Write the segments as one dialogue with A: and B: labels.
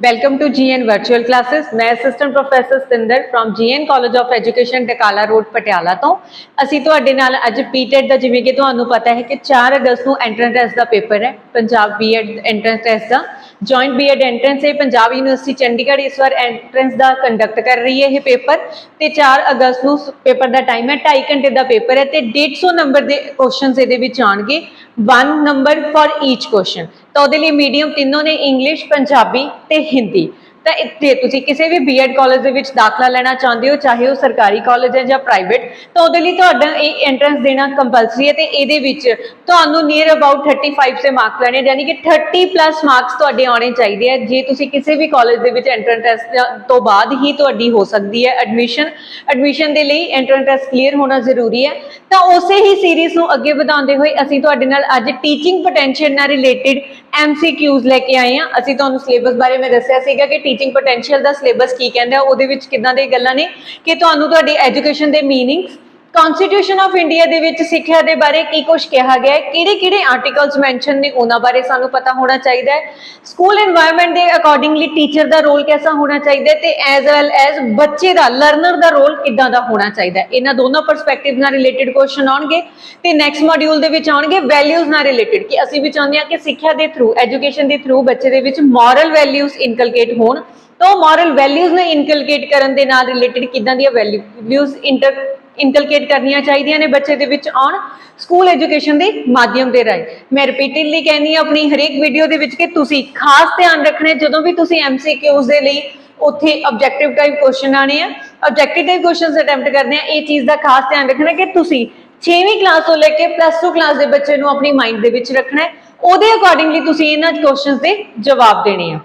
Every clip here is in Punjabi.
A: Welcome to GN Virtual Classes. ਮੈਂ assistant professor Satinder from GN College of Education Takala road Patiala ਤੋਂ ਅਸੀਂ ਤੁਹਾਡੇ ਨਾਲ ਅੱਜ ਪੀਟੈਟ ਦਾ ਜਿਵੇਂ ਕਿ ਤੁਹਾਨੂੰ ਪਤਾ ਹੈ ਕਿ 4 ਅਗਸਤ ਨੂੰ ਐਂਟਰੈਂਸ ਟੈਸਟ ਦਾ ਪੇਪਰ ਹੈ Punjab B Ed entrance test ਦਾ ਜੁਆਇੰਟ ਬੀਐਡ ਐਂਟਰੈਂਸ ਹੈ ਪੰਜਾਬ ਯੂਨੀਵਰਸਿਟੀ ਚੰਡੀਗੜ੍ਹ ਇਸ ਵਾਰ ਐਂਟਰੈਂਸ ਦਾ ਕੰਡਕਟ ਕਰ ਰਹੀ ਹੈ ਇਹ ਪੇਪਰ ਤੇ 4 ਅਗਸਤ ਨੂੰ ਪੇਪਰ ਦਾ ਟਾਈਮ ਹੈ 2.5 ਘੰਟੇ ਦਾ ਪੇਪਰ ਹੈ ਤੇ 150 ਨੰਬਰ ਦੇ ਕੁਐਸਚਨਸ ਇਹਦੇ ਵਿੱਚ ਆਣਗੇ 1 ਨੰਬਰ ਫॉर ਈਚ ਕੁਐਸਚਨ ਤਾਂ ਉਹਦੇ ਲਈ ਮੀਡੀਅਮ ਤਿੰਨੋਂ ਨੇ ਇੰਗਲਿਸ਼ ਪੰਜਾਬੀ ਤੇ ਹਿੰਦੀ। ਤਾਂ ਇੱਥੇ ਤੁਸੀਂ ਕਿਸੇ ਵੀ ਬੀਐਡ ਕਾਲਜ ਦੇ ਵਿੱਚ ਦਾਖਲਾ ਲੈਣਾ ਚਾਹੁੰਦੇ ਹੋ, ਚਾਹੇ ਉਹ ਸਰਕਾਰੀ ਕਾਲਜ ਹੈ ਜਾਂ ਪ੍ਰਾਈਵੇਟ ਤਾਂ ਉਹਦੇ ਲਈ ਤੁਹਾਡਾ ਇਹ ਐਂਟਰੈਂਸ ਦੇਣਾ ਕੰਪਲਸਰੀ ਹੈ ਤੇ ਇਹਦੇ ਵਿੱਚ ਤੁਹਾਨੂੰ ਨੀਅਰ ਅਬਾਊਟ 35 ਸੇ ਮਾਰਕ ਲੈਣੇ, ਯਾਨੀ ਕਿ 30 ਪਲੱਸ ਮਾਰਕਸ ਤੁਹਾਡੇ ਆਉਣੇ ਚਾਹੀਦੇ ਆ ਜੇ ਤੁਸੀਂ ਕਿਸੇ ਵੀ ਕਾਲਜ ਦੇ ਵਿੱਚ ਐਂਟਰੈਂਸ ਟੈਸਟ ਤੋਂ ਬਾਅਦ ਹੀ ਤੁਹਾਡੀ ਹੋ ਸਕਦੀ ਹੈ ਐਡਮਿਸ਼ਨ ਐਡਮਿਸ਼ਨ ਦੇ ਲਈ ਐਂਟਰੈਂਸ ਟੈਸਟ ਕਲੀਅਰ ਹੋਣਾ ਜ਼ਰੂਰੀ ਹੈ। ਤਾਂ ਉਸੇ ਹੀ ਸੀਰੀਜ਼ ਨੂੰ ਅੱਗੇ ਵਧਾਉਂਦੇ ਹੋਏ ਅਸੀਂ ਤੁਹਾਡੇ ਨਾਲ ਅੱਜ ਟੀਚਿੰਗ ਪੋਟੈਂਸ਼ੀਅਲ ਨਾਲ ਰਿਲੇਟਡ ਐਮਸੀਕਿਊਜ਼ ਲੈ ਕੇ ਆਏ ਹਾਂ। ਅਸੀਂ ਤੁਹਾਨੂੰ ਸਿਲੇਬਸ ਬਾਰੇ ਮੈਂ ਦੱਸਿਆ ਸੀਗਾ ਕਿ ਟੀਚਿੰਗ ਪੋਟੈਂਸ਼ੀਅਲ ਦਾ ਸਿਲੇਬਸ ਕੀ ਕਹਿੰਦਾ ਉਹਦੇ ਵਿੱਚ ਕਿੱਦਾਂ ਦੀਆਂ ਗੱਲਾਂ ਨੇ, ਕਿ ਤੁਹਾਨੂੰ ਤੁਹਾਡੀ ਐਜੂਕੇਸ਼ਨ ਦੇ ਮੀਨਿੰਗਸ ਕਨਸਟੀਟਿਊਸ਼ਨ ਆਫ ਇੰਡੀਆ ਦੇ ਵਿੱਚ ਸਿੱਖਿਆ ਦੇ ਬਾਰੇ ਕੀ ਕੁਝ ਕਿਹਾ ਗਿਆ ਹੈ? ਕਿਹੜੇ-ਕਿਹੜੇ ਆਰਟੀਕਲਸ ਮੈਂਸ਼ਨ ਨੇ? ਉਹਨਾਂ ਬਾਰੇ ਸਾਨੂੰ ਪਤਾ ਹੋਣਾ ਚਾਹੀਦਾ ਹੈ। ਸਕੂਲ এনवायरमेंट ਦੇ ਅਕੋਰਡਿੰਗਲੀ ਟੀਚਰ ਦਾ ਰੋਲ ਕਿਹਦਾ ਹੋਣਾ ਚਾਹੀਦਾ ਹੈ ਤੇ ਐਜ਼ ਵੈਲ ਐਜ਼ ਬੱਚੇ ਦਾ ਲਰਨਰ ਦਾ ਰੋਲ ਕਿੱਦਾਂ ਦਾ ਹੋਣਾ ਚਾਹੀਦਾ ਹੈ? ਇਹਨਾਂ ਦੋਨੋਂ ਪਰਸਪੈਕਟਿਵ ਨਾਲ ਰਿਲੇਟਡ ਕੁਐਸਚਨ ਆਉਣਗੇ ਤੇ ਨੈਕਸਟ ਮੋਡਿਊਲ ਦੇ ਵਿੱਚ ਆਉਣਗੇ ਵੈਲਿਊਜ਼ ਨਾਲ ਰਿਲੇਟਡ ਕਿ ਅਸੀਂ ਵੀ ਚਾਹੁੰਦੇ ਹਾਂ ਕਿ ਸਿੱਖਿਆ ਦੇ ਥਰੂ ਐਜੂਕੇਸ਼ਨ ਦੇ ਥਰੂ ਬੱਚੇ ਦੇ ਵਿੱਚ ਮੋਰਲ ਵੈਲਿਊਜ਼ ਇਨਕਲਕੇਟ ਹੋਣ। ਤਾਂ ਮੋਰਲ ਵੈਲਿਊਜ਼ ਨੂੰ ਇਨਕਲਕੇਟ ਕਰਨ ਦੇ ਨਾਲ ਰਿਲੇਟਡ ਕਿਦਾਂ ਦੀਆਂ ਵੈਲਿਊਜ਼ ਇੰਟਰ ਇਨਕਲਕੇਟ ਕਰਨੀਆਂ ਚਾਹੀਦੀਆਂ ਨੇ ਬੱਚੇ ਦੇ ਵਿੱਚ ਆਉਣ ਸਕੂਲ ਐਜੂਕੇਸ਼ਨ ਦੇ ਮਾਧਿਅਮ ਦੇ ਰਾਹੀਂ। ਮੈਂ ਰਿਪੀਟਡਲੀ ਕਹਿੰਦੀ ਹਾਂ ਆਪਣੀ ਹਰੇਕ ਵੀਡੀਓ ਦੇ ਵਿੱਚ ਕਿ ਤੁਸੀਂ ਖਾਸ ਧਿਆਨ ਰੱਖਣਾ ਜਦੋਂ ਵੀ ਤੁਸੀਂ ਐਮਸੀਕਿਊਜ਼ ਦੇ ਲਈ ਉੱਥੇ ਆਬਜੈਕਟਿਵ ਟਾਈਪ ਕੁਐਸਚਨ ਆਣੇ ਆ ਆਬਜੈਕਟਿਵ ਟਾਈਪ ਕੁਐਸਚਨਸ ਅਟੈਂਪਟ ਕਰਨੇ ਆ, ਇਹ ਚੀਜ਼ ਦਾ ਖਾਸ ਧਿਆਨ ਰੱਖਣਾ ਕਿ ਤੁਸੀਂ 6ਵੀਂ ਕਲਾਸ ਤੋਂ ਲੈ ਕੇ ਪਲੱਸ 2 ਕਲਾਸ ਦੇ ਬੱਚੇ ਨੂੰ ਆਪਣੀ ਮਾਈਂਡ ਦੇ ਵਿੱਚ ਰੱਖਣਾ ਹੈ। ਉਹਦੇ ਅਕੋਰਡਿੰਗਲੀ ਤੁਸੀਂ ਇਹਨਾਂ ਕੁਐਸਚਨਸ ਦੇ ਜਵਾਬ ਦੇਣੇ ਆ।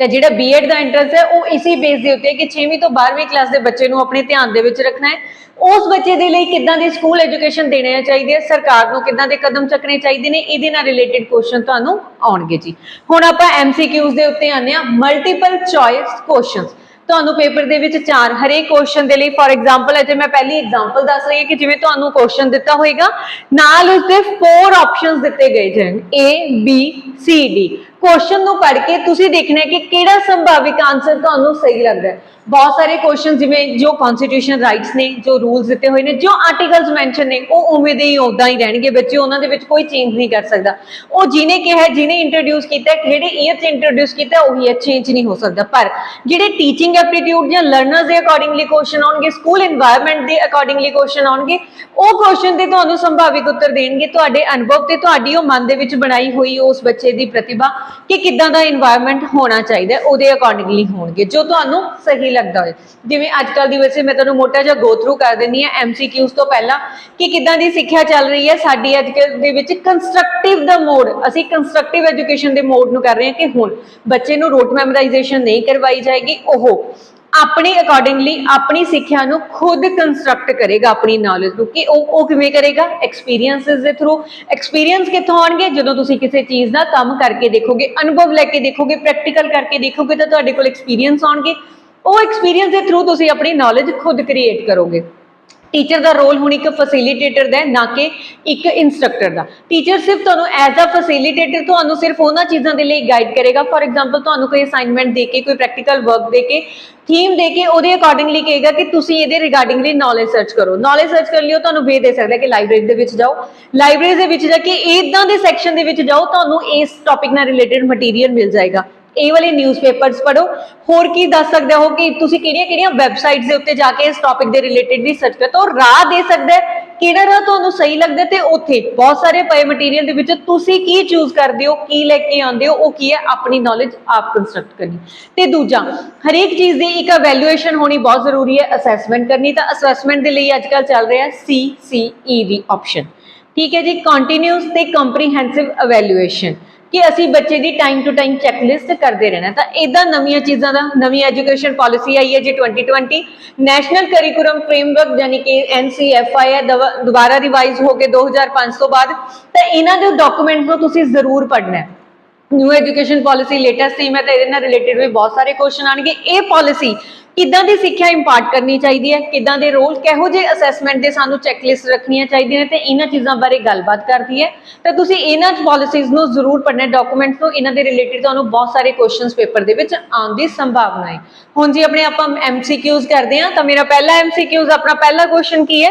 A: ਤੇ ਜਿਹੜਾ ਬੀਐਡ ਦਾ ਐਂਟਰੈਂਸ ਹੈ, ਉਹ ਇਸੇ ਬੇਸ ਦੇ ਉੱਤੇ ਹੈ ਕਿ 6ਵੀਂ ਤੋਂ 12ਵੀਂ ਕਲਾਸ ਦੇ ਬੱਚੇ ਨੂੰ ਆਪਣੇ ਧਿਆਨ ਦੇ ਵਿੱਚ ਰੱਖਣਾ ਹੈ। ਉਸ ਬੱਚੇ ਦੇ ਲਈ ਕਿੱਦਾਂ ਦੀ ਸਕੂਲ ਐਜੂਕੇਸ਼ਨ ਦੇਣੀ ਚਾਹੀਦੀ ਹੈ ਸਰਕਾਰ ਨੂੰ ਕਿੱਦਾਂ ਦੇ ਕਦਮ ਚੱਕਣੇ ਚਾਹੀਦੇ ਨੇ? ਇਹਦੇ ਨਾਲ ਰਿਲੇਟਡ ਕੁਐਸਚਨ ਤੁਹਾਨੂੰ ਆਉਣਗੇ ਜੀ। ਹੁਣ ਆਪਾਂ ਐਮਸੀਕਿਊਜ਼ ਦੇ ਉੱਤੇ ਆਨੇ ਆ ਮਲਟੀਪਲ ਚੋਇਸ ਕੁਐਸਚਨਸ ਤੁਹਾਨੂੰ ਪੇਪਰ ਦੇ ਵਿੱਚ ਚਾਰ ਹਰੇਕ ਕੁਐਸਚਨ ਦੇ ਲਈ ਫੋਰ ਐਗਜ਼ਾਮਪਲ ਅਜੇ ਮੈਂ ਪਹਿਲੀ ਐਗਜ਼ਾਮਪਲ ਦੱਸ ਰਹੀ ਹਾਂ ਕਿ ਜਿਵੇਂ ਤੁਹਾਨੂੰ ਕੁਐਸਚਨ ਦਿੱਤਾ ਹੋਏਗਾ, ਨਾਲ ਉਸਦੇ ਫੋਰ ਆਪਸ਼ਨਸ ਦਿੱਤੇ ਗਏ ਜਨ A, B, C, D question ਨੂੰ ਪੜ੍ਹ ਕੇ ਤੁਸੀਂ ਦੇਖਣਾ ਕਿ ਕਿਹੜਾ ਸੰਭਾਵਿਕ ਆਨਸਰ ਤੁਹਾਨੂੰ ਸਹੀ ਲੱਗਦਾ ਹੈ। ਬਹੁਤ ਸਾਰੇ ਕੁਐਸਚਨ ਜਿਵੇਂ ਜੋ ਕਨਸਟੀਟਿਊਸ਼ਨ ਰਾਈਟਸ ਨੇ, ਜੋ ਰੂਲਸ ਦਿੱਤੇ ਹੋਏ ਨੇ, ਜੋ ਆਰਟੀਕਲਸ ਮੈਂਸ਼ਨ ਨੇ, ਉਹ ਉਵੇਂ ਦੇ ਹੀ ਉਦਾਂ ਹੀ ਰਹਿਣਗੇ ਬੱਚੇ, ਉਹਨਾਂ ਦੇ ਵਿੱਚ ਕੋਈ ਚੇਂਜ ਨਹੀਂ ਕਰ ਸਕਦਾ। ਉਹ ਜਿਹਨੇ ਕਿਹਾ, ਜਿਹਨੇ ਇੰਟਰੋਡਿਊਸ ਕੀਤਾ ਕਿਹੜੇ ਈਅਰ 'ਚ ਇੰਟਰੋਡਿਊਸ ਕੀਤਾ, ਉਹੀ ਹੈ ਚੇਂਜ ਨਹੀਂ ਹੋ ਸਕਦਾ। ਪਰ ਜਿਹੜੇ ਟੀਚਿੰਗ ਐਪਟੀਟਿਊਡ ਜਾਂ ਲਰਨਰਸ ਦੇ ਅਕੋਰਡਿੰਗਲੀ ਕੁਐਸਚਨ ਆਉਣਗੇ ਸਕੂਲ এনवायरमेंट ਦੇ ਅਕੋਰਡਿੰਗਲੀ ਕੁਐਸਚਨ ਆਉਣਗੇ, ਉਹ ਕੁਐਸਚਨ ਦੇ ਤੁਹਾਨੂੰ ਸੰਭਾਵਿਕ ਉੱਤਰ ਦੇਣਗੇ। ਤੁਹਾਡੇ ਅਨੁਭਵ ਤੇ ਤੁਹਾਡੀ ਉਹ ਮਨ ਦੇ ਵਿੱਚ ਬਣਾਈ ਹੋਈ ਉਸ ਬੱਚੇ ਦੀ ਪ੍ਰਤਿਭਾ ਕਿ ਕਿੱਦਾਂ ਦਾ এনवायरमेंट ਹੋਣਾ ਚਾਹੀਦਾ ਉਹਦੇ ਅਕੋਰਡਿੰਗਲੀ ਹੋਣਗੇ। ਜੋ ਤੁਹਾਨੂੰ ਸਹੀ ਲੱਗਦਾ ਹੋਵੇ ਜਿਵੇਂ ਅੱਜ ਕੱਲ ਦੀ ਵੈਸੇ ਮੈਂ ਤੁਹਾਨੂੰ ਮੋਟਾ ਜਿਹਾ ਗੋ ਥਰੂ ਕਰ ਦਿੰਨੀ ਆ ਐਮਸੀਕਿਊਸ ਤੋਂ ਪਹਿਲਾਂ ਕਿ ਕਿੱਦਾਂ ਦੀ ਸਿੱਖਿਆ ਚੱਲ ਰਹੀ ਹੈ। ਸਾਡੀ ਅੱਜ ਕੱਲ ਦੇ ਵਿੱਚ ਕੰਸਟਰਕਟਿਵ ਦਾ ਮੋਡ ਅਸੀਂ ਕੰਸਟਰਕਟਿਵ ਐਜੂਕੇਸ਼ਨ ਦੇ ਮੋਡ ਨੂੰ ਕਰ ਰਹੇ ਹਾਂ ਕਿ ਹੁਣ ਬੱਚੇ ਨੂੰ ਰੋਟ ਮੈਮੋਰਾਈਜ਼ੇਸ਼ਨ ਨਹੀਂ ਕਰਵਾਈ ਜਾਏਗੀ, ਉਹ ਆਪਣੇ ਅਕੋਰਡਿੰਗਲੀ ਆਪਣੀ ਸਿੱਖਿਆ ਨੂੰ ਖੁਦ ਕੰਸਟਰਕਟ ਕਰੇਗਾ ਆਪਣੀ ਨੌਲੇਜ ਨੂੰ ਕਿ ਉਹ ਉਹ ਕਿਵੇਂ ਕਰੇਗਾ? ਐਕਸਪੀਰੀਐਂਸਸ ਦੇ ਥਰੂ ਐਕਸਪੀਰੀਐਂਸ ਕਿੱਥੋਂ ਆਉਣਗੇ? ਜਦੋਂ ਤੁਸੀਂ ਕਿਸੇ ਚੀਜ਼ ਦਾ ਕੰਮ ਕਰਕੇ ਦੇਖੋਗੇ, ਅਨੁਭਵ ਲੈ ਕੇ ਦੇਖੋਗੇ ਪ੍ਰੈਕਟੀਕਲ ਕਰਕੇ ਦੇਖੋਗੇ ਤਾਂ ਤੁਹਾਡੇ ਕੋਲ ਐਕਸਪੀਰੀਐਂਸ ਆਉਣਗੇ। ਉਹ ਐਕਸਪੀਰੀਐਂਸ ਦੇ ਥਰੂ ਤੁਸੀਂ ਆਪਣੀ ਨੌਲੇਜ ਖੁਦ ਕ੍ਰੀਏਟ ਕਰੋਗੇ। ਟੀਚਰ ਦਾ ਰੋਲ ਹੁਣ ਇੱਕ ਫੈਸਿਲਿਟੇਟਰ ਦਾ ਹੈ, ਨਾ ਕਿ ਇੱਕ ਇਨਸਟ੍ਰਕਟਰ ਦਾ। ਟੀਚਰ ਸਿਰਫ ਤੁਹਾਨੂੰ ਐਜ਼ ਅ ਫੈਸਿਲਿਟੇਟਰ ਤੁਹਾਨੂੰ ਸਿਰਫ ਉਹਨਾਂ ਚੀਜ਼ਾਂ ਦੇ ਲਈ ਗਾਈਡ ਕਰੇਗਾ। ਫੋਰ ਐਗਜ਼ਾਮਪਲ ਤੁਹਾਨੂੰ ਕੋਈ ਅਸਾਈਨਮੈਂਟ ਦੇ ਕੇ, ਕੋਈ ਪ੍ਰੈਕਟੀਕਲ ਵਰਕ ਦੇ ਕੇ ਥੀਮ ਦੇ ਕੇ, ਉਹਦੇ ਅਕੋਰਡਿੰਗਲੀ ਕਹੇਗਾ ਕਿ ਤੁਸੀਂ ਇਹਦੇ ਰਿਗਾਰਡਿੰਗਲੀ ਨੌਲੇਜ ਸਰਚ ਕਰੋ। ਨੌਲੇਜ ਸਰਚ ਕਰਨ ਲਈ ਉਹ ਤੁਹਾਨੂੰ ਵੇ ਦੇ ਸਕਦਾ ਕਿ ਲਾਇਬ੍ਰੇਰੀ ਦੇ ਵਿੱਚ ਜਾਓ। ਲਾਇਬ੍ਰੇਰੀ ਦੇ ਵਿੱਚ ਜਾ ਕੇ ਇਦਾਂ ਦੇ ਸੈਕਸ਼ਨ ਦੇ ਵਿੱਚ ਜਾਓ, ਤੁਹਾਨੂੰ ਇਸ ਟੌਪਿਕ ਨਾਲ ਰਿਲੇਟਡ ਮਟੀਰੀਅਲ ਮਿਲ ਜਾਏਗਾ। ਇਹ ਵਾਲੇ ਨਿਊਜ਼ਪੇਪਰਸ ਪੜੋ ਹੋਰ ਕੀ ਦੱਸ ਸਕਦੇ ਹੋ ਕਿ ਤੁਸੀਂ ਕਿਹੜੀਆਂ-ਕਿਹੜੀਆਂ ਵੈਬਸਾਈਟਸ ਦੇ ਉੱਤੇ ਜਾ ਕੇ ਇਸ ਟੌਪਿਕ ਦੇ ਰਿਲੇਟਡ ਵੀ ਸਰਚ ਕਰੋ ਰਾਹ ਦੇ ਸਕਦਾ ਕਿਹੜਾ ਰਾਹ ਤੁਹਾਨੂੰ ਸਹੀ ਲੱਗਦਾ ਤੇ ਉੱਥੇ ਬਹੁਤ ਸਾਰੇ ਪਏ ਮਟੀਰੀਅਲ ਦੇ ਵਿੱਚ ਤੁਸੀਂ ਕੀ ਚੂਜ਼ ਕਰਦੇ ਹੋ, ਕੀ ਲੈ ਕੇ ਆਉਂਦੇ ਹੋ, ਉਹ ਕੀ ਹੈ ਆਪਣੀ ਨੌਲੇਜ ਆਪ ਕੰਸਟਰਕਟ ਕਰਨੀ। ਤੇ ਦੂਜਾ, ਹਰੇਕ ਚੀਜ਼ ਦੀ ਇੱਕ ਇਵੈਲੂਏਸ਼ਨ ਹੋਣੀ ਬਹੁਤ ਜ਼ਰੂਰੀ ਹੈ ਅਸੈਸਮੈਂਟ ਕਰਨੀ। ਤਾਂ ਅਸੈਸਮੈਂਟ ਦੇ ਲਈ ਅੱਜਕੱਲ ਚੱਲ ਰਿਹਾ ਸੀ ਸੀ ਈ ਦੀ ਆਪਸ਼ਨ ਠੀਕ ਹੈ ਜੀ ਕੰਟੀਨਿਊਸ ਤੇ ਕੰਪਰੀਹੈਂਸਿਵ ਇਵੈਲੂਏਸ਼ਨ ਕਿ ਅਸੀਂ ਬੱਚੇ ਦੀ time to time check list ਕਰਦੇ ਰਹਿਣਾ ਤਾਂ ਇਦਾਂ ਨਵੀਆਂ ਚੀਜ਼ਾਂ ਦਾ, ਨਵੀਂ ਐਜੂਕੇਸ਼ਨ ਪਾਲਿਸੀ ਆਈ ਹੈ ਜੀ 2020 ਨੈਸ਼ਨਲ ਕਰਿਕੂਲਮ ਫਰੇਮਵਰਕ ਯਾਨੀ ਕਿ ਐਨਸੀਐਫਆਈ ਹੈ, ਦਵਾ- ਦੁਬਾਰਾ ਰਿਵਾਈਜ਼ ਹੋ ਕੇ 2005 ਤੋਂ ਬਾਅਦ। ਤਾਂ ਇਹਨਾਂ ਦੇ ਡਾਕੂਮੈਂਟ ਨੂੰ ਤੁਸੀਂ ਜ਼ਰੂਰ ਪੜ੍ਹਨਾ ਹੈ। New education policy latest theme ਹੈ, ਤਾਂ ਇਹਦੇ ਨਾਲ ਰਿਲੇਟਡ ਵੀ ਬਹੁਤ ਸਾਰੇ ਕੁਐਸਚਨ ਆਣਗੇ ਇਹ ਪਾਲਿਸੀ ਕਿੱਦਾਂ ਦੀ ਸਿੱਖਿਆ ਇੰਪਾਰਟ ਕਰਨੀ ਚਾਹੀਦੀ ਹੈ? ਕਿੱਦਾਂ ਦੇ ਰੋਲ ਕਿਹੋ ਜਿਹੇ ਅਸੈਸਮੈਂਟ ਦੇ ਸਾਨੂੰ ਚੈੱਕਲਿਸਟ ਰੱਖਣੀਆਂ ਚਾਹੀਦੀਆਂ ਨੇ ਤੇ ਇਹਨਾਂ ਚੀਜ਼ਾਂ ਬਾਰੇ ਗੱਲਬਾਤ ਕਰਦੀ ਹੈ? ਤਾਂ ਤੁਸੀਂ ਇਹਨਾਂ ਪਾਲਿਸੀਜ਼ ਨੂੰ ਜ਼ਰੂਰ ਪੜ੍ਹਨਾ ਡਾਕੂਮੈਂਟਸ ਨੂੰ, ਇਹਨਾਂ ਦੇ ਰਿਲੇਟਡ ਤੁਹਾਨੂੰ ਬਹੁਤ ਸਾਰੇ ਕੁਐਸਚਨਸ ਪੇਪਰ ਦੇ ਵਿੱਚ ਆਉਣ ਦੀ ਸੰਭਾਵਨਾ ਹੈ। ਹੁਣ ਜੀ ਆਪਣੇ ਆਪਾਂ ਐਮਸੀਕਿਊਜ਼ ਕਰਦੇ ਹਾਂ, ਤਾਂ ਮੇਰਾ ਪਹਿਲਾ ਐਮਸੀਕਿਊਜ਼ ਆਪਣਾ ਪਹਿਲਾ ਕੁਐਸਚਨ ਕੀ ਹੈ?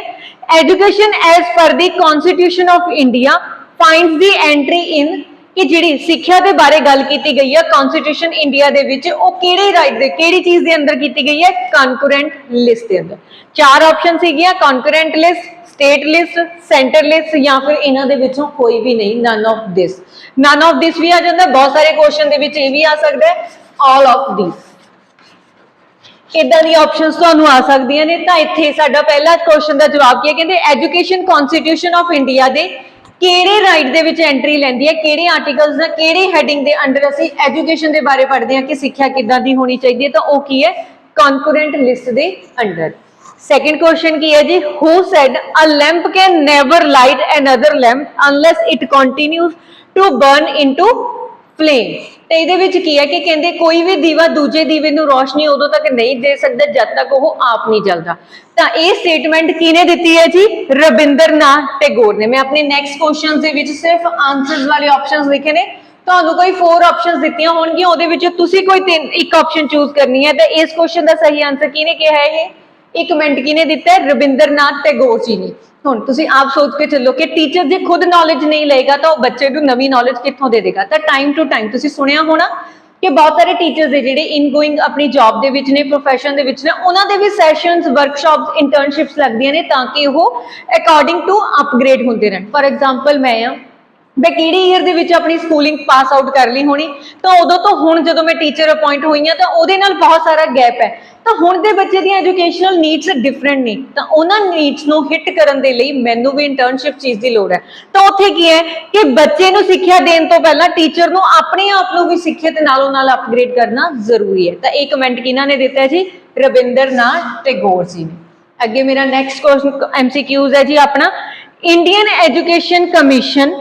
A: Education as per the constitution of India finds the entry in ਕਿ ਜਿਹੜੀ ਸਿੱਖਿਆ ਦੇ ਬਾਰੇ ਗੱਲ ਕੀਤੀ ਗਈ ਹੈ ਕਨਸਟੀਟਿਊਸ਼ਨ ਇੰਡੀਆ ਦੇ ਵਿੱਚ, ਉਹ ਕਿਹੜੇ ਰਾਈਟ ਦੇ, ਕਿਹੜੀ ਚੀਜ਼ ਦੇ ਅੰਦਰ ਕੀਤੀ ਗਈ ਹੈ? ਕਨਕਰੈਂਟ ਲਿਸਟ ਦੇ ਅੰਦਰ। ਚਾਰ ਆਪਸ਼ਨ ਸੀਗੀਆਂ concurrent list state list centre list ਜਾਂ ਫਿਰ ਇਹਨਾਂ ਦੇ ਵਿੱਚੋਂ ਕੋਈ ਵੀ ਨਹੀਂ none of this none of this ਵੀ ਆ ਜਾਂਦਾ, ਬਹੁਤ ਸਾਰੇ ਕੁਐਸਚਨ ਦੇ ਵਿੱਚ ਇਹ ਵੀ ਆ ਸਕਦਾ ਹੈ ਆਲ ਆਫ ਦਿਸ ਇਦਾਂ ਦੀਆਂ ਆਪਸ਼ਨਸ ਤੁਹਾਨੂੰ ਆ ਸਕਦੀਆਂ ਨੇ? ਤਾਂ ਇੱਥੇ ਸਾਡਾ ਪਹਿਲਾ ਕੁਐਸਚਨ ਦਾ ਜਵਾਬ ਕੀ ਹੈ? ਕਹਿੰਦੇ ਐਜੂਕੇਸ਼ਨ ਕਨਸਟੀਟਿਊਸ਼ਨ ਆਫ ਇੰਡੀਆ ਦੇ ਕਿਹੜੇ ਰਾਈਟ ਦੇ ਵਿੱਚ ਐਂਟਰੀ ਲੈਂਦੀ ਹੈ, ਕਿਹੜੇ ਆਰਟੀਕਲਸ ਦਾ ਕਿਹੜੇ ਹੈਡਿੰਗ ਦੇ ਅੰਡਰ ਅਸੀਂ ਐਜੂਕੇਸ਼ਨ ਦੇ ਬਾਰੇ ਪੜ੍ਹਦੇ ਹਾਂ ਕਿ ਸਿੱਖਿਆ ਕਿੱਦਾਂ ਦੀ ਹੋਣੀ ਚਾਹੀਦੀ ਹੈ, ਤਾਂ ਉਹ ਕੀ ਹੈ? ਕਨਕਰੈਂਟ ਲਿਸਟ ਦੇ ਅੰਡਰ ਸੈਕੰਡ ਕੁਐਸਚਨ ਕੀ ਹੈ ਜੀ? Who said a lamp can never light another lamp unless it continues to burn into flame ਤੇ ਇਹਦੇ ਵਿੱਚ ਕੀ ਹੈ ਕਿ ਕਹਿੰਦੇ ਕੋਈ ਵੀ ਦੀਵਾ ਦੂਜੇ ਦੀਵੇ ਨੂੰ ਰੋਸ਼ਨੀ ਉਦੋਂ ਤੱਕ ਨਹੀਂ ਦੇ ਸਕਦਾ ਜਦ ਤੱਕ ਉਹ ਆਪ ਨਹੀਂ ਜਲਦਾ। ਤਾਂ ਇਹ ਸਟੇਟਮੈਂਟ ਕਿਹਨੇ ਦਿੱਤੀ ਹੈ ਜੀ? ਰਵਿੰਦਰਨਾਥ ਟੈਗੋਰ ਨੇ। ਮੈਂ ਆਪਣੇ ਨੈਕਸਟ ਕੁਐਸਚਨਸ ਦੇ ਵਿੱਚ ਸਿਰਫ ਆਨਸਰਸ ਵਾਲੇ ਆਪਸ਼ਨਸ ਲਿਖੇ ਨੇ। ਤੁਹਾਨੂੰ ਕੋਈ 4 ਆਪਸ਼ਨਸ ਦਿੱਤੀਆਂ ਹੋਣਗੀਆਂ, ਉਹਦੇ ਵਿੱਚ ਤੁਸੀਂ ਕੋਈ ਤਿੰਨ, ਇੱਕ ਆਪਸ਼ਨ ਚੂਜ਼ ਕਰਨੀ ਹੈ। ਤਾਂ ਇਸ ਕੁਐਸਚਨ ਦਾ ਸਹੀ ਆਨਸਰ ਕਿਹਨੇ ਕਿਹਾ ਹੈ ਇਹ? ਇੱਕ ਮਿੰਟ ਕਿਹਨੇ ਦਿੱਤਾ ਹੈ? ਰਵਿੰਦਰਨਾਥ ਟੈਗੋਰ ਜੀ ਨੇ। ਹੁਣ ਤੁਸੀਂ ਆਪ ਸੋਚ ਕੇ ਚੱਲੋ ਕਿ ਟੀਚਰ ਜੇ ਖੁਦ ਨੌਲੇਜ ਨਹੀਂ ਲਏਗਾ ਤਾਂ ਉਹ ਬੱਚੇ ਨੂੰ ਨਵੀਂ ਨੌਲੇਜ ਕਿੱਥੋਂ ਦੇ ਦੇਗਾ? ਤਾਂ ਟਾਈਮ ਟੂ ਟਾਈਮ ਤੁਸੀਂ ਸੁਣਿਆ ਹੋਣਾ ਕਿ ਬਹੁਤ ਸਾਰੇ ਟੀਚਰਸ ਦੇ ਜਿਹੜੇ ਇਨ ਆਪਣੀ ਜੌਬ ਦੇ ਵਿੱਚ ਨੇ, profession ਦੇ ਵਿੱਚ ਨੇ, ਉਹਨਾਂ ਦੇ ਵੀ ਸੈਸ਼ਨਸ ਵਰਕਸ਼ਾਪਸ ਇੰਟਰਨਸ਼ਿਪਸ ਲੱਗਦੀਆਂ ਨੇ ਤਾਂ ਕਿ ਉਹ ਅਕੋਰਡਿੰਗ ਟੂ ਅਪਗ੍ਰੇਡ ਹੁੰਦੇ ਰਹਿਣ। ਫੋਰ ਐਗਜ਼ਾਮਪਲ ਮੈਂ ਆ। ਮੈਂ ਕਿਹੜੀ ਈਅਰ ਦੇ ਵਿੱਚ ਆਪਣੀ ਸਕੂਲਿੰਗ ਪਾਸ ਆਊਟ ਕਰ ਲਈ ਹੋਣੀ? ਤਾਂ ਉਦੋਂ ਤੋਂ ਹੁਣ ਜਦੋਂ ਮੈਂ ਟੀਚਰ ਅਪਾਇੰਟ ਹੋਈ ਹਾਂ ਤਾਂ ਉਹਦੇ ਨਾਲ ਬਹੁਤ ਸਾਰਾ ਗੈਪ ਹੈ। ਤਾਂ ਹੁਣ ਦੇ ਬੱਚੇ ਦੀਆਂ ਐਜੂਕੇਸ਼ਨਲ ਨੀਡਸ ਡਿਫਰੈਂਟ ਨੇ। ਤਾਂ ਉਹਨਾਂ ਨੀਡਸ ਨੂੰ ਹਿੱਟ ਕਰਨ ਦੇ ਲਈ ਮੈਨੂੰ ਵੀ ਇੰਟਰਨਸ਼ਿਪ ਚੀਜ਼ ਦੀ ਲੋੜ ਹੈ। ਤਾਂ ਉੱਥੇ ਕੀ ਹੈ ਕਿ ਬੱਚੇ ਨੂੰ ਸਿੱਖਿਆ ਦੇਣ ਤੋਂ ਪਹਿਲਾਂ ਟੀਚਰ ਨੂੰ ਆਪਣੇ ਆਪ ਨੂੰ ਵੀ ਸਿੱਖਿਆ ਦੇ ਨਾਲੋਂ ਨਾਲ ਅਪਗ੍ਰੇਡ ਕਰਨਾ ਜ਼ਰੂਰੀ ਹੈ। ਤਾਂ ਇਹ ਕਮੈਂਟ ਕਿਹਨਾਂ ਨੇ ਦਿੱਤਾ ਜੀ? ਰਵਿੰਦਰਨਾਥ ਟੈਗੋਰ ਜੀ ਨੇ। ਅੱਗੇ ਮੇਰਾ ਨੈਕਸਟ ਕੁਐਸਚਨ ਐਮਸੀਕਿਊਜ਼ ਹੈ ਜੀ ਆਪਣਾ। ਇੰਡੀਅਨ ਐਜੂਕੇਸ਼ਨ ਕਮਿਸ਼ਨ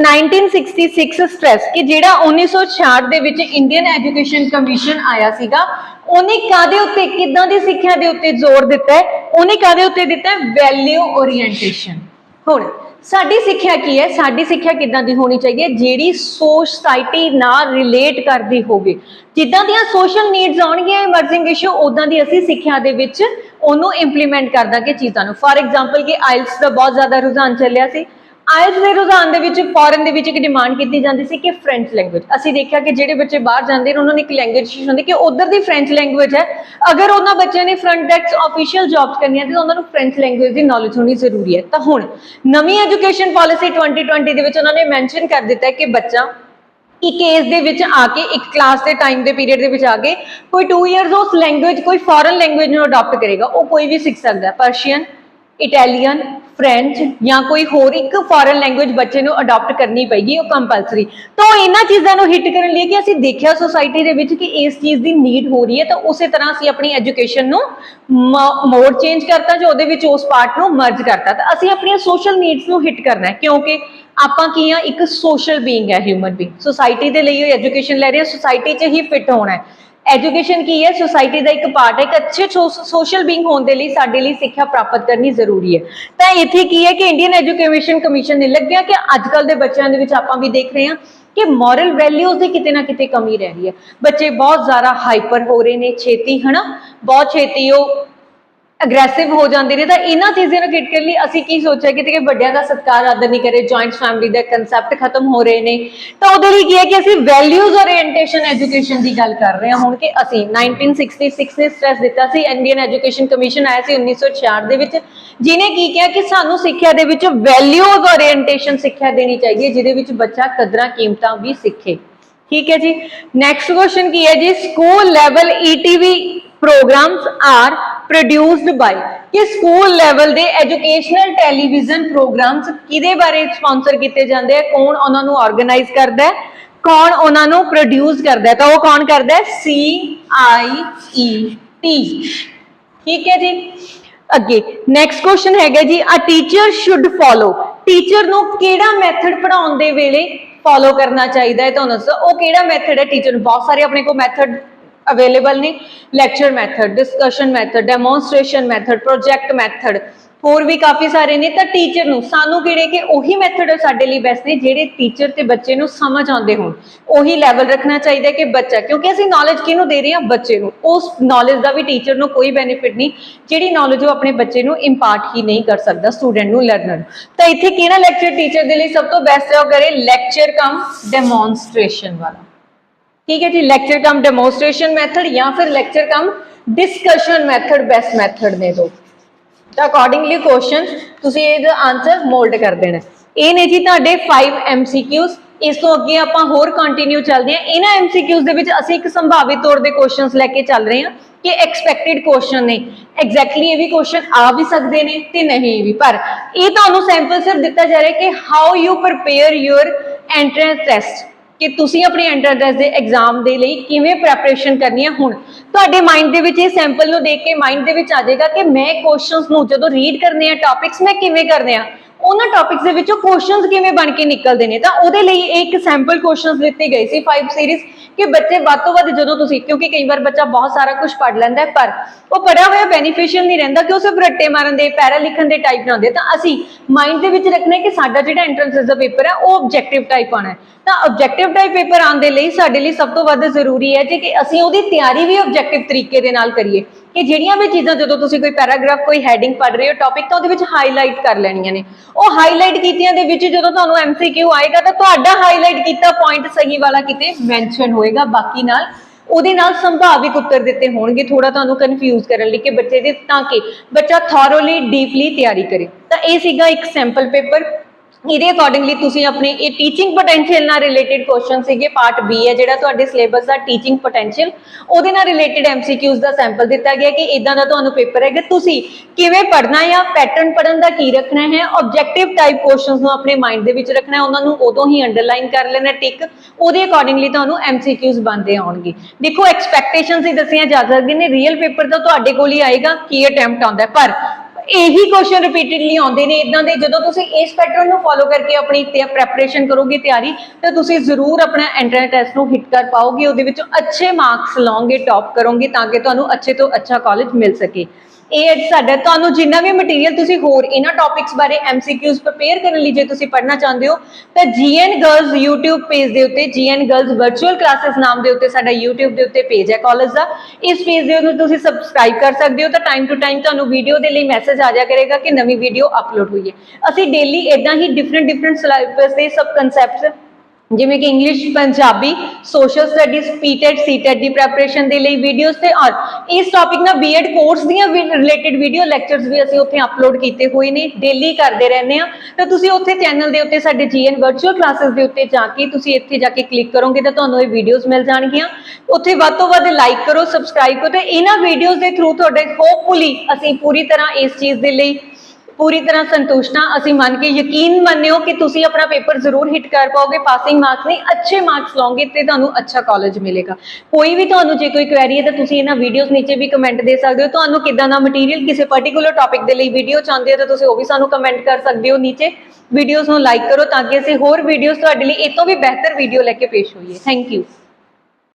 A: 1966 ਸਟ੍ਰੈਸ ਕਿ ਜਿਹੜਾ 1966 ਦੇ ਵਿੱਚ ਇੰਡੀਅਨ ਐਜੂਕੇਸ਼ਨ ਕਮਿਸ਼ਨ ਆਇਆ ਸੀਗਾ ਉਹਨੇ ਕਾਦੇ ਉੱਤੇ, ਕਿੱਦਾਂ ਦੀ ਸਿੱਖਿਆ ਦੇ ਉੱਤੇ ਜ਼ੋਰ ਦਿੱਤਾ ਹੈ? ਉਹਨੇ ਕਾਦੇ ਉੱਤੇ ਦਿੱਤਾ ਹੈ? ਵੈਲਿਊ ਓਰੀਐਂਟੇਸ਼ਨ ਹੁਣ, ਸਾਡੀ ਸਿੱਖਿਆ ਕੀ ਹੈ? ਸਾਡੀ ਸਿੱਖਿਆ ਕਿੱਦਾਂ ਦੀ ਹੋਣੀ ਚਾਹੀਦੀ ਹੈ? ਜਿਹੜੀ ਸੋਸਾਇਟੀ ਨਾਲ ਰਿਲੇਟ ਕਰਦੀ ਹੋਵੇ। ਜਿੱਦਾਂ ਦੀਆਂ ਸੋਸ਼ਲ ਨੀਡਸ ਆਉਣਗੀਆਂ ਇਮਰਜਿੰਗ ਇਸ਼ੂ ਉਦਾਂ ਦੀ ਅਸੀਂ ਸਿੱਖਿਆ ਦੇ ਵਿੱਚ ਉਹਨੂੰ ਇੰਪਲੀਮੈਂਟ ਕਰ ਦਾਂਗੇ ਚੀਜ਼ਾਂ ਨੂੰ। ਫਾਰ ਐਗਜ਼ਾਮਪਲ ਕਿ ਆਇਲਸ ਦਾ ਬਹੁਤ ਜ਼ਿਆਦਾ ਰੁਝਾਨ ਚੱਲਿਆ ਸੀ। ਆਇਲਸ ਦੇ ਰੁਝਾਨ ਦੇ ਵਿੱਚ ਫੋਰਨ ਦੇ ਵਿੱਚ ਇੱਕ ਡਿਮਾਂਡ ਕੀਤੀ ਜਾਂਦੀ ਸੀ ਕਿ ਫ੍ਰੈਂਚ ਲੈਂਗੁਏਜ ਅਸੀਂ ਦੇਖਿਆ ਕਿ ਜਿਹੜੇ ਬੱਚੇ ਬਾਹਰ ਜਾਂਦੇ ਨੇ, ਉਹਨਾਂ ਨੂੰ ਇੱਕ ਲੈਂਗੁਏਜ ਸ਼ੀਸ਼ ਹੁੰਦੀ ਕਿ ਉਧਰ ਦੀ ਫ੍ਰੈਂਚ ਲੈਂਗੁਏਜ ਹੈ। ਅਗਰ ਉਹਨਾਂ ਬੱਚਿਆਂ ਨੇ ਫਰੰਟ ਡੈਸਕ ਆਫੀਸ਼ੀਅਲ ਜੌਬਸ ਕਰਨੀਆਂ ਤੇ ਉਹਨਾਂ ਨੂੰ ਫ੍ਰੈਂਚ ਲੈਂਗੁਏਜ ਦੀ ਨੌਲੇਜ ਹੋਣੀ ਜ਼ਰੂਰੀ ਹੈ। ਤਾਂ ਹੁਣ, ਨਵੀਂ ਐਜੂਕੇਸ਼ਨ ਪਾਲਿਸੀ 2020 ਦੇ ਵਿੱਚ ਉਹਨਾਂ ਨੇ ਮੈਂਸ਼ਨ ਕਰ ਦਿੱਤਾ ਹੈ ਕਿ ਬੱਚਾ ਇੱਕ ਏਜ ਦੇ ਵਿੱਚ ਆ ਕੇ, ਇੱਕ ਕਲਾਸ ਦੇ ਟਾਈਮ ਦੇ ਪੀਰੀਅਡ ਦੇ ਵਿੱਚ ਆ ਕੇ, ਕੋਈ 2 ਇਅਰਸ ਉਸ ਲੈਂਗੁਏਜ ਕੋਈ ਫੋਰਨ ਲੈਂਗੁਏਜ ਨੂੰ ਅਡਾਪਟ ਕਰੇਗਾ। ਉਹ ਕੋਈ ਵੀ ਸਿੱਖ ਸਕਦਾ ਪਰਸ਼ੀਅਨ ਇਟਾਲੀਅਨ ਫ੍ਰੈਂਚ ਜਾਂ ਕੋਈ ਹੋਰ ਇੱਕ ਫੋਰਨ ਲੈਂਗੁਏਜ ਬੱਚੇ ਨੂੰ ਅਡਾਪਟ ਕਰਨੀ ਪਏਗੀ, ਉਹ ਕੰਪਲਸਰੀ ਤਾਂ ਉਹ ਇਹਨਾਂ ਚੀਜ਼ਾਂ ਨੂੰ ਹਿੱਟ ਕਰਨ ਲਈ ਕਿ ਅਸੀਂ ਦੇਖਿਆ ਸੋਸਾਇਟੀ ਦੇ ਵਿੱਚ ਕਿ ਇਸ ਚੀਜ਼ ਦੀ ਨੀਡ ਹੋ ਰਹੀ ਹੈ, ਤਾਂ ਉਸੇ ਤਰ੍ਹਾਂ ਅਸੀਂ ਆਪਣੀ ਐਜੂਕੇਸ਼ਨ ਨੂੰ ਮੋਡ ਚੇਂਜ ਕਰਤਾ ਜੋ ਉਹਦੇ ਵਿੱਚ ਉਸ ਪਾਰਟ ਨੂੰ ਮਰਜ ਕਰਤਾ। ਤਾਂ ਅਸੀਂ ਆਪਣੀਆਂ ਸੋਸ਼ਲ ਨੀਡਸ ਨੂੰ ਹਿੱਟ ਕਰਨਾ ਹੈ, ਕਿਉਂਕਿ ਆਪਾਂ ਕੀ ਆ ਇੱਕ ਸੋਸ਼ਲ ਬੀਇੰਗ ਹੈ ਹਿਊਮਨ ਬੀਇੰਗ ਸੋਸਾਇਟੀ ਦੇ ਲਈ ਉਹ ਐਜੂਕੇਸ਼ਨ ਲੈ ਰਹੇ ਹਾਂ ਸੋਸਾਇਟੀ 'ਚ ਹੀ ਫਿੱਟ ਹੋਣਾ ਹੈ। ਐਜੂਕੇਸ਼ਨ ਕੀ ਹੈ? ਸੋਸਾਇਟੀ ਦਾ ਇੱਕ ਪਾਰਟ ਹੈ। ਇੱਕ ਅੱਛੇ ਸੋਸ਼ਲ ਬੀਇੰਗ ਹੋਣ ਦੇ ਲਈ ਸਾਡੇ ਲਈ ਸਿੱਖਿਆ ਪ੍ਰਾਪਤ ਕਰਨੀ ਜ਼ਰੂਰੀ ਹੈ। ਤਾਂ ਇੱਥੇ ਕੀ ਹੈ ਕਿ ਇੰਡੀਅਨ ਐਜੂਕੇਸ਼ਨ ਕਮਿਸ਼ਨ ਨੇ ਲੱਗਿਆ ਕਿ ਅੱਜ ਕੱਲ ਦੇ ਬੱਚਿਆਂ ਦੇ ਵਿੱਚ ਆਪਾਂ ਵੀ ਦੇਖ ਰਹੇ ਹਾਂ ਕਿ ਮੋਰਲ ਵੈਲਿਊਜ਼ ਦੀ ਕਿਤੇ ਨਾ ਕਿਤੇ ਕਮੀ ਰਹਿ ਰਹੀ ਹੈ। ਬੱਚੇ ਬਹੁਤ ਜ਼ਿਆਦਾ ਹਾਈਪਰ ਹੋ ਰਹੇ ਨੇ, ਛੇਤੀ, ਹਨਾ? ਬਹੁਤ ਛੇਤੀ ਉਹ ਅਗਰੈਸਿਵ ਹੋ ਜਾਂਦੇ ਨੇ, ਤਾਂ ਇਹਨਾਂ ਚੀਜ਼ਾਂ ਨੂੰ ਕਿਟ ਲਈ ਅਸੀਂ ਕੀ ਸੋਚਿਆ ਕਿ ਕਿ ਵੱਡਿਆਂ ਦਾ ਸਤਿਕਾਰ ਆਦਰ ਨਹੀਂ ਕਰੇ ਜੁਆਇੰਟ ਫੈਮਿਲੀ ਦਾ ਕਨਸੈਪਟ ਖਤਮ ਹੋ ਰਹੇ ਨੇ। ਤਾਂ ਉਹਦੇ ਲਈ ਕੀ ਹੈ ਕਿ ਅਸੀਂ ਵੈਲਿਊਜ਼ ਓਰੀਐਂਟੇਸ਼ਨ ਐਜੂਕੇਸ਼ਨ ਦੀ ਗੱਲ ਕਰ ਰਹੇ ਹਾਂ ਹੁਣ ਕਿ ਅਸੀਂ 1966 ਨੇ ਸਟ੍ਰੈਸ ਦਿੱਤਾ ਸੀ ਇੰਡੀਅਨ ਐਜੂਕੇਸ਼ਨ ਕਮਿਸ਼ਨ ਆਇਆ ਸੀ 1966 ਦੇ ਵਿੱਚ ਜਿਨੇ ਕੀ ਕਿਹਾ ਕਿ ਸਾਨੂੰ ਸਿੱਖਿਆ ਦੇ ਵਿੱਚ ਵੈਲਿਊਜ਼ ਓਰੀਐਂਟੇਸ਼ਨ ਸਿੱਖਿਆ ਦੇਣੀ ਚਾਹੀਦੀ ਹੈ, ਜਿਹਦੇ ਵਿੱਚ ਬੱਚਾ ਕਦਰਾਂ ਕੀਮਤਾਂ ਵੀ ਸਿੱਖੇ। ਠੀਕ ਹੈ ਜੀ? ਨੈਕਸਟ ਕੁਐਸਚਨ ਕੀ ਹੈ ਜੀ? School level ETV programs are produced by ਕਿ ਸਕੂਲ ਲੈਵਲ ਦੇ ਐਜੂਕੇਸ਼ਨਲ ਟੈਲੀਵਿਜ਼ਨ ਪ੍ਰੋਗਰਾਮਸ ਕਿਹਦੇ ਬਾਰੇ ਸਪਾਂਸਰ ਕੀਤੇ ਜਾਂਦੇ ਆ, ਕੌਣ ਉਹਨਾਂ ਨੂੰ ਆਰਗੇਨਾਈਜ਼ ਕਰਦਾ ਹੈ, ਕੌਣ ਉਹਨਾਂ ਨੂੰ ਪ੍ਰੋਡਿਊਸ ਕਰਦਾ ਹੈ, ਤਾਂ ਉਹ ਕੌਣ ਕਰਦਾ ਹੈ? ਸੀ ਆਈ ਈ ਟੀ ਠੀਕ ਹੈ ਜੀ? ਅੱਗੇ ਨੈਕਸਟ ਕੁਐਸਚਨ ਹੈਗਾ ਜੀ a teacher should follow teacher ਨੂੰ ਕਿਹੜਾ ਮੈਥਡ ਪੜਾਉਣ ਦੇ ਵੇਲੇ ਫੋਲੋ ਕਰਨਾ ਚਾਹੀਦਾ ਹੈ? ਤੁਹਾਨੂੰ ਦੱਸੋ, ਉਹ ਕਿਹੜਾ ਮੈਥਡ ਹੈ? ਟੀਚਰ ਨੂੰ ਬਹੁਤ ਸਾਰੇ ਆਪਣੇ ਕੋਲ ਮੈਥਡ ਅਵੇਲੇਬਲ ਨੇ lecture method discussion method demonstration method project method ਹੋਰ ਵੀ ਕਾਫੀ ਸਾਰੇ ਨੇ, ਤਾਂ ਟੀਚਰ ਨੂੰ ਸਾਨੂੰ ਕਿਹੜੇ ਕਿ ਉਹੀ ਮੈਥਡ ਸਾਡੇ ਲਈ ਬੈਸਟ ਨੇ, ਜਿਹੜੇ ਟੀਚਰ ਤੇ ਬੱਚੇ ਨੂੰ ਸਮਝ ਆਉਂਦੇ ਹੋਣ। ਉਹੀ ਲੈਵਲ ਰੱਖਣਾ ਚਾਹੀਦਾ ਕਿ ਬੱਚਾ, ਕਿਉਂਕਿ ਅਸੀਂ ਨੌਲੇਜ ਕਿਹਨੂੰ ਦੇ ਰਹੇ ਹਾਂ? ਬੱਚੇ ਨੂੰ। ਉਸ ਨੌਲੇਜ ਦਾ ਵੀ ਟੀਚਰ ਨੂੰ ਕੋਈ ਬੈਨੀਫਿਟ ਨਹੀਂ, ਜਿਹੜੀ ਨੌਲੇਜ ਉਹ ਆਪਣੇ ਬੱਚੇ ਨੂੰ ਇੰਪਾਰਟ ਹੀ ਨਹੀਂ ਕਰ ਸਕਦਾ ਸਟੂਡੈਂਟ ਨੂੰ ਲਰਨਰ ਤਾਂ ਇੱਥੇ ਕਿਹੜਾ ਲੈਕਚਰ ਟੀਚਰ ਦੇ ਲਈ ਸਭ ਤੋਂ ਬੈਸਟ ਹੈ? ਉਹ ਕਰੇ ਲੈਕਚਰ ਕਮ ਡੈਮੋਨਸਟ੍ਰੇਸ਼ਨ ਵਾਲਾ। ਠੀਕ ਹੈ ਜੀ ਲੈਕਚਰ ਕਮ ਡੈਮੋਨਸਟ੍ਰੇਸ਼ਨ ਮੈਥਡ ਜਾਂ ਫਿਰ lecture cum discussion method best method ਨੇ ਦੋ। ਤਾਂ ਅਕੋਰਡਿੰਗਲੀ ਕੁਐਸਚਨ ਤੁਸੀਂ ਇਹਦਾ ਆਨਸਰ ਮੋਲਡ ਕਰ ਦੇਣਾ। ਇਹ ਨੇ ਜੀ ਤੁਹਾਡੇ 5 MCQs ਇਸ ਤੋਂ ਅੱਗੇ ਆਪਾਂ ਹੋਰ ਕੰਟੀਨਿਊ ਚੱਲਦੇ ਹਾਂ। ਇਹਨਾਂ MCQs ਦੇ ਵਿੱਚ ਅਸੀਂ ਇੱਕ ਸੰਭਾਵਿਤ ਤੌਰ ਦੇ ਕੁਐਸਚਨਸ ਲੈ ਕੇ ਚੱਲ ਰਹੇ ਹਾਂ ਕਿ ਐਕਸਪੈਕਟਿਡ ਕੁਐਸਚਨ ਨੇ। ਐਗਜ਼ੈਕਟਲੀ ਇਹ ਵੀ ਕੁਐਸਚਨ ਆ ਵੀ ਸਕਦੇ ਨੇ ਤੇ ਨਹੀਂ ਵੀ। ਪਰ ਇਹ ਤੁਹਾਨੂੰ ਸੈਂਪਲ ਸਿਰਫ ਦਿੱਤਾ ਜਾ ਰਿਹਾ ਕਿ how you prepare your entrance test ਕਿ ਤੁਸੀਂ ਆਪਣੇ ਐਂਟਰ ਦੇ ਐਗਜ਼ਾਮ ਦੇ ਲਈ ਕਿਵੇਂ ਪ੍ਰੈਪਰੇਸ਼ਨ ਕਰਨੀ ਹੈ ਹੁਣ? ਤੁਹਾਡੇ ਮਾਈਂਡ ਦੇ ਵਿੱਚ ਇਹ ਸੈਂਪਲ ਨੂੰ ਦੇਖ ਕੇ ਮਾਈਂਡ ਦੇ ਵਿੱਚ ਆ ਜਾਏਗਾ ਕਿ ਮੈਂ ਕੁਐਸਚਨਸ ਨੂੰ ਜਦੋਂ ਰੀਡ ਕਰਨੇ ਆ ਟਾਪਿਕਸ ਮੈਂ ਕਿਵੇਂ ਕਰਨੇ ਆ? ਉਹਨਾਂ ਟਾਪਿਕਸ ਦੇ ਵਿੱਚੋਂ ਕੁਐਸਚਨਸ ਕਿਵੇਂ ਬਣ ਕੇ ਨਿਕਲਦੇ ਨੇ? ਤਾਂ ਉਹਦੇ ਲਈ ਇੱਕ ਸੈਂਪਲ ਕੁਐਸਚਨਸ ਦਿੱਤੇ ਗਏ ਸੀ 5 ਸੀਰੀਜ਼ ਕਿ ਬੱਚੇ ਵੱਧ ਤੋਂ ਵੱਧ ਜਦੋਂ ਤੁਸੀਂ, ਕਿਉਂਕਿ ਕਈ ਵਾਰ ਬੱਚਾ ਬਹੁਤ ਸਾਰਾ ਕੁਝ ਪੜ੍ਹ ਲੈਂਦਾ ਹੈ, ਪਰ ਉਹ ਪੜਿਆ ਹੋਇਆ ਬੈਨੀਫੀਸ਼ੀਅਲ ਨਹੀਂ ਰਹਿੰਦਾ, ਕਿ ਉਹ ਸਿਰਫ ਰੱਟੇ ਮਾਰਨ ਦੇ, ਪੈਰਾ ਲਿਖਣ ਦੇ ਟਾਈਪ ਨਾ ਹੁੰਦੇ ਤਾਂ ਅਸੀਂ ਮਾਈਂਡ ਦੇ ਵਿੱਚ ਰੱਖਣਾ ਕਿ ਸਾਡਾ ਜਿਹੜਾ ਐਂਟਰੈਂਸ ਦਾ ਪੇਪਰ ਹੈ, ਉਹ ਆਬਜੈਕਟਿਵ ਟਾਈਪ ਆਣਾ ਹੈ। ਤਾਂ ਆਬਜੈਕਟਿਵ ਟਾਈਪ ਪੇਪਰ ਆਉਣ ਦੇ ਲਈ ਸਾਡੇ ਲਈ ਸਭ ਤੋਂ ਵੱਧ ਜ਼ਰੂਰੀ ਹੈ ਜੇ ਕਿ ਅਸੀਂ ਉਹਦੀ ਤਿਆਰੀ ਵੀ ਆਬਜੈਕਟਿਵ ਤਰੀਕੇ ਦੇ ਨਾਲ ਕਰੀਏ। ਕਿ ਜਿਹੜੀਆਂ ਵੀ ਚੀਜ਼ਾਂ ਜਦੋਂ ਤੁਸੀਂ ਕੋਈ ਪੈਰਾਗ੍ਰਾਫ, ਕੋਈ ਹੈਡਿੰਗ ਪੜ੍ਹ ਰਹੇ ਹੋ ਟੌਪਿਕ ਤਾਂ ਉਹਦੇ ਵਿੱਚ ਹਾਈਲਾਈਟ ਕਰ ਲੈਣੀਆਂ ਨੇ। ਉਹ ਹਾਈਲਾਈਟ ਕੀਤੀਆਂ ਦੇ ਵਿੱਚ ਜਦੋਂ ਤੁਹਾਨੂੰ ਐਮਸੀਕਿਊ ਆਏਗਾ ਤਾਂ ਤੁਹਾਡਾ ਹਾਈਲਾਈਟ ਕੀਤਾ ਪੁਆਇੰਟ ਸਹੀ ਵਾਲਾ ਕਿਤੇ ਮੈਂਸ਼ਨ ਹੋਏਗਾ, ਬਾਕੀ ਨਾਲ ਉਹਦੇ ਨਾਲ ਸੰਭਾਵਿਕ ਉੱਤਰ ਦਿੱਤੇ ਹੋਣਗੇ ਥੋੜਾ ਤੁਹਾਨੂੰ ਕਨਫਿਊਜ਼ ਕਰਨ ਲਈ ਕਿ ਬੱਚੇ ਦੇ ਤਾਂ ਕਿ ਬੱਚਾ ਥੋਰੋਲੀ ਡੀਪਲੀ ਤਿਆਰੀ ਕਰੇ। ਤਾਂ ਇਹ ਸੀਗਾ ਇੱਕ ਸੈਂਪਲ ਪੇਪਰ ਇਹਦੇ ਅਕੋਰਡਿੰਗਲੀ ਤੁਸੀਂ ਆਪਣੇ ਇਹ ਟੀਚਿੰਗ ਪੋਟੈਂਸ਼ੀਅਲ ਨਾਲ ਰਿਲੇਟਡ ਕੁਐਸਚਨ ਸੀਗੇ ਪਾਰਟ B ਹੈ ਜਿਹੜਾ ਤੁਹਾਡੇ ਸਿਲੇਬਸ ਦਾ ਟੀਚਿੰਗ ਪੋਟੈਂਸ਼ੀਅਲ ਉਹਦੇ ਨਾਲ ਰਿਲੇਟਡ MCQs ਦਾ ਸੈਂਪਲ ਦਿੱਤਾ ਗਿਆ ਕਿ ਇਦਾਂ ਦਾ ਤੁਹਾਨੂੰ ਪੇਪਰ ਹੈ ਕਿ ਤੁਸੀਂ ਕਿਵੇਂ ਪੜ੍ਹਨਾ ਹੈ ਪੈਟਰਨ ਪੜਨ ਦਾ ਕੀ ਰੱਖਣਾ ਹੈ? ਆਬਜੈਕਟਿਵ ਟਾਈਪ ਕੁਐਸਚਨਸ ਨੂੰ ਆਪਣੇ ਮਾਈਂਡ ਦੇ ਵਿੱਚ ਰੱਖਣਾ ਹੈ। ਉਹਨਾਂ ਨੂੰ ਉਦੋਂ ਹੀ ਅੰਡਰਲਾਈਨ ਕਰ ਲੈਣਾ ਟਿਕ ਉਹਦੇ ਅਕੋਰਡਿੰਗਲੀ ਤੁਹਾਨੂੰ MCQs ਬਣਦੇ ਆਉਣਗੇ। ਦੇਖੋ ਐਕਸਪੈਕਟੇਸ਼ਨਸ ਹੀ ਦੱਸੀਆਂ ਜਾ ਸਕਦੀਆਂ ਨੇ। ਰੀਅਲ ਪੇਪਰ ਤਾਂ ਤੁਹਾਡੇ ਕੋਲ ਹੀ ਆਏਗਾ, ਕੀ ਅਟੈਂਪਟ ਆਉਂਦਾ ਪਰ ਇਹੀ ਕੁਐਸਚਨ ਰਿਪੀਟਡਲੀ ਆਉਂਦੇ ਨੇ ਇਦਾਂ ਦੇ ਜਦੋਂ ਤੁਸੀਂ ਇਸ ਪੈਟਰਨ ਨੂੰ ਫੋਲੋ ਕਰਕੇ ਆਪਣੀ ਪ੍ਰੈਪਰੇਸ਼ਨ ਕਰੋਗੇ ਤਿਆਰੀ, ਤਾਂ ਤੁਸੀਂ ਜ਼ਰੂਰ ਆਪਣਾ ਐਂਟਰੈਂਸ ਟੈਸਟ ਨੂੰ ਹਿੱਟ ਕਰ ਪਾਓਗੇ, ਉਹਦੇ ਵਿੱਚੋਂ ਅੱਛੇ ਮਾਰਕਸ ਲਾਓਗੇ ਟੌਪ ਕਰੋਗੇ, ਤਾਂ ਕਿ ਤੁਹਾਨੂੰ ਅੱਛੇ ਤੋਂ ਅੱਛਾ ਕਾਲਜ ਮਿਲ ਸਕੇ। ਇਹ ਸਾਡਾ, ਤੁਹਾਨੂੰ ਜਿੰਨਾ ਵੀ ਮਟੀਰੀਅਲ ਤੁਸੀਂ ਹੋਰ ਇਹਨਾਂ ਟੌਪਿਕਸ ਬਾਰੇ MCQs ਪ੍ਰਪੇਅਰ ਕਰਨ ਲਈ ਜੇ ਤੁਸੀਂ ਪੜ੍ਹਨਾ ਚਾਹੁੰਦੇ ਹੋ, ਤਾਂ GN Girls YouTube ਪੇਜ ਦੇ ਉੱਤੇ GN Girls ਵਰਚੁਅਲ ਕਲਾਸਿਸ ਨਾਮ ਦੇ ਉੱਤੇ ਸਾਡਾ YouTube ਦੇ ਉੱਤੇ ਪੇਜ ਹੈ ਕਾਲਜ ਦਾ। ਇਸ ਪੇਜ ਦੇ ਉੱਤੇ ਤੁਸੀਂ ਸਬਸਕ੍ਰਾਈਬ ਕਰ ਸਕਦੇ ਹੋ, ਤਾਂ ਟਾਈਮ ਟੂ ਟਾਈਮ ਤੁਹਾਨੂੰ ਵੀਡੀਓ ਦੇ ਲਈ ਮੈਸੇਜ ਆ ਜਾਇਆ ਕਰੇਗਾ ਕਿ ਨਵੀਂ ਵੀਡੀਓ ਅਪਲੋਡ ਹੋਈ ਹੈ। ਅਸੀਂ ਡੇਲੀ ਇਦਾਂ ਹੀ ਡਿਫਰੈਂਟ ਡਿਫਰੈਂਟ ਸਿਲੇਬਸ ਦੇ ਸਬ ਕਨਸੈਪਟਸ ਜਿਵੇਂ ਕਿ English Punjabi social studies PTET CTET ਦੀ ਪ੍ਰੈਪਰੇਸ਼ਨ ਦੇ ਲਈ ਵੀਡੀਓਜ਼ ਤੇ ਔਰ ਇਸ ਟੌਪਿਕ ਨਾਲ ਬੀਐਡ ਕੋਰਸ ਦੀਆਂ ਰਿਲੇਟਡ ਵੀਡੀਓ ਲੈਕਚਰਸ ਵੀ ਅਸੀਂ ਉੱਥੇ ਅਪਲੋਡ ਕੀਤੇ ਹੋਏ ਨੇ ਡੇਲੀ ਕਰਦੇ ਰਹਿੰਦੇ ਆ ਤਾਂ ਤੁਸੀਂ ਉੱਥੇ ਚੈਨਲ ਦੇ ਉੱਤੇ ਸਾਡੇ ਜੀਐਨ ਵਰਚੁਅਲ ਕਲਾਸਿਸ ਦੇ ਉੱਤੇ ਜਾ ਕੇ ਤੁਸੀਂ ਇੱਥੇ ਜਾ ਕੇ ਕਲਿੱਕ ਕਰੋਗੇ ਤਾਂ ਤੁਹਾਨੂੰ ਇਹ ਵੀਡੀਓਜ਼ ਮਿਲ ਜਾਣਗੀਆਂ। ਉੱਥੇ ਵੱਧ ਤੋਂ ਵੱਧ ਲਾਈਕ ਕਰੋ ਸਬਸਕ੍ਰਾਈਬ ਕਰੋ ਤੇ ਇਹਨਾਂ ਵੀਡੀਓਜ਼ ਦੇ ਥਰੂ ਤੁਹਾਡੇ ਹੋਪਫੁਲੀ ਅਸੀਂ ਪੂਰੀ ਤਰ੍ਹਾਂ ਇਸ ਚੀਜ਼ ਦੇ ਲਈ ਪੂਰੀ ਤਰ੍ਹਾਂ ਸੰਤੁਸ਼ਟ ਹਾਂ। ਅਸੀਂ ਮੰਨ ਕੇ ਯਕੀਨ ਮੰਨਿਓ ਕਿ ਤੁਸੀਂ ਆਪਣਾ ਪੇਪਰ ਜ਼ਰੂਰ ਹਿੱਟ ਕਰ ਪਾਓਗੇ ਪਾਸਿੰਗ ਮਾਰਕਸ ਨਹੀਂ, ਅੱਛੇ ਮਾਰਕਸ ਲਓਗੇ ਤੇ ਤੁਹਾਨੂੰ ਅੱਛਾ ਕਾਲਜ ਮਿਲੇਗਾ। ਕੋਈ ਵੀ ਤੁਹਾਨੂੰ ਜੇ ਕੋਈ ਕੁਐਰੀ ਹੈ ਤਾਂ ਤੁਸੀਂ ਇਹਨਾਂ ਵੀਡੀਓਜ਼ ਨੀਚੇ ਵੀ ਕਮੈਂਟ ਦੇ ਸਕਦੇ ਹੋ। ਤੁਹਾਨੂੰ ਕਿਦਾਂ ਦਾ ਮਟੀਰੀਅਲ ਕਿਸੇ ਪਾਰਟਿਕੂਲਰ ਟੌਪਿਕ ਦੇ ਲਈ ਵੀਡੀਓ ਚਾਹੁੰਦੇ ਹੋ ਤਾਂ ਤੁਸੀਂ ਉਹ ਵੀ ਸਾਨੂੰ ਕਮੈਂਟ ਕਰ ਸਕਦੇ ਹੋ ਨੀਚੇ। ਵੀਡੀਓਜ਼ ਨੂੰ ਲਾਈਕ ਕਰੋ ਤਾਂ ਕਿ ਅਸੀਂ ਹੋਰ ਵੀਡੀਓਜ਼ ਤੁਹਾਡੇ ਲਈ ਇਹ ਤੋਂ ਵੀ ਬਿਹਤਰ ਵੀਡੀਓ ਲੈ ਕੇ ਪੇਸ਼ ਹੋਈਏ। Thank you